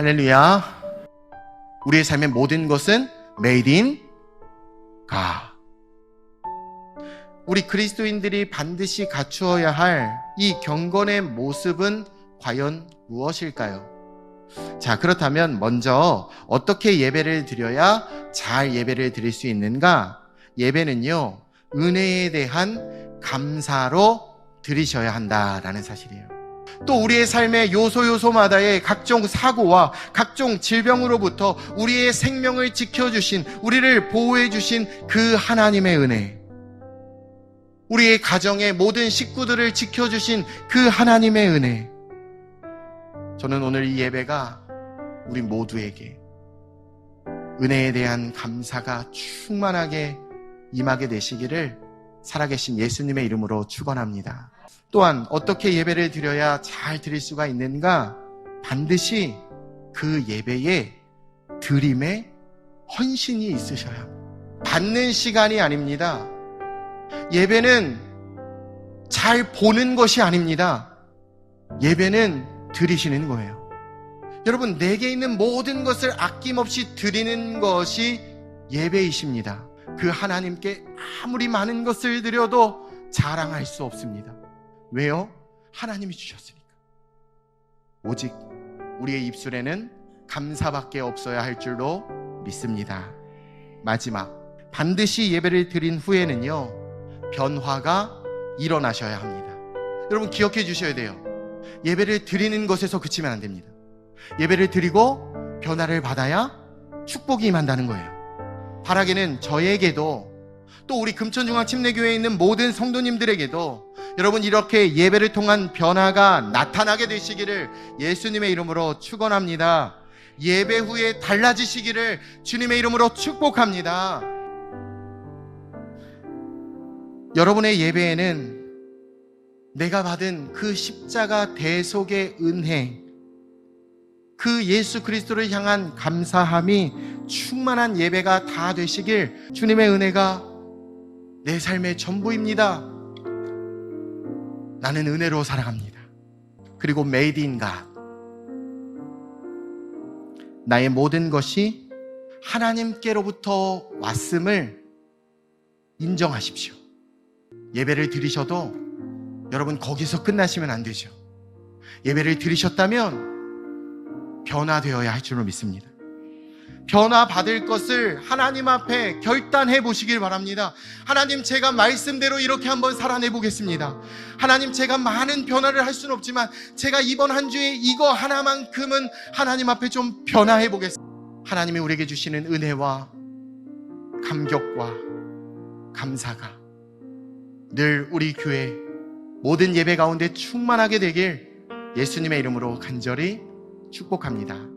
할렐루야. 우리의 삶의 모든 것은 made in God. 우리 그리스도인들이 반드시 갖추어야 할 이 경건의 모습은 과연 무엇일까요? 자, 그렇다면 먼저 어떻게 예배를 드려야 잘 예배를 드릴 수 있는가? 예배는요, 은혜에 대한 감사로 드리셔야 한다라는 사실이에요. 또 우리의 삶의 요소 요소마다의 각종 사고와 각종 질병으로부터 우리의 생명을 지켜주신, 우리를 보호해주신 그 하나님의 은혜. 우리의 가정의 모든 식구들을 지켜주신 그 하나님의 은혜. 저는 오늘 이 예배가 우리 모두에게 은혜에 대한 감사가 충만하게 임하게 되시기를 살아계신 예수님의 이름으로 축원합니다. 또한 어떻게 예배를 드려야 잘 드릴 수가 있는가? 반드시 그 예배에 드림에 헌신이 있으셔야 합니다. 받는 시간이 아닙니다. 예배는 잘 보는 것이 아닙니다. 예배는 드리시는 거예요. 여러분, 내게 있는 모든 것을 아낌없이 드리는 것이 예배이십니다. 그 하나님께 아무리 많은 것을 드려도 자랑할 수 없습니다. 왜요? 하나님이 주셨으니까. 오직 우리의 입술에는 감사밖에 없어야 할 줄로 믿습니다. 마지막, 반드시 예배를 드린 후에는요, 변화가 일어나셔야 합니다. 여러분 기억해 주셔야 돼요. 예배를 드리는 것에서 그치면 안 됩니다. 예배를 드리고 변화를 받아야 축복이 임한다는 거예요. 바라기는 저에게도 또 우리 금천중앙 침례교회에 있는 모든 성도님들에게도 여러분 이렇게 예배를 통한 변화가 나타나게 되시기를 예수님의 이름으로 축원합니다. 예배 후에 달라지시기를 주님의 이름으로 축복합니다. 여러분의 예배에는 내가 받은 그 십자가 대속의 은혜, 그 예수 그리스도를 향한 감사함이 충만한 예배가 다 되시길 주님의 은혜가 내 삶의 전부입니다. 나는 은혜로 살아갑니다. 그리고 메이드 인 갓. 나의 모든 것이 하나님께로부터 왔음을 인정하십시오. 예배를 드리셔도 여러분 거기서 끝나시면 안 되죠. 예배를 드리셨다면 변화되어야 할 줄로 믿습니다. 변화 받을 것을 하나님 앞에 결단해 보시길 바랍니다. 하나님 제가 말씀대로 이렇게 한번 살아내 보겠습니다. 하나님 제가 많은 변화를 할 수는 없지만 제가 이번 한 주에 이거 하나만큼은 하나님 앞에 좀 변화해 보겠습니다. 하나님이 우리에게 주시는 은혜와 감격과 감사가 늘 우리 교회 모든 예배 가운데 충만하게 되길 예수님의 이름으로 간절히 축복합니다.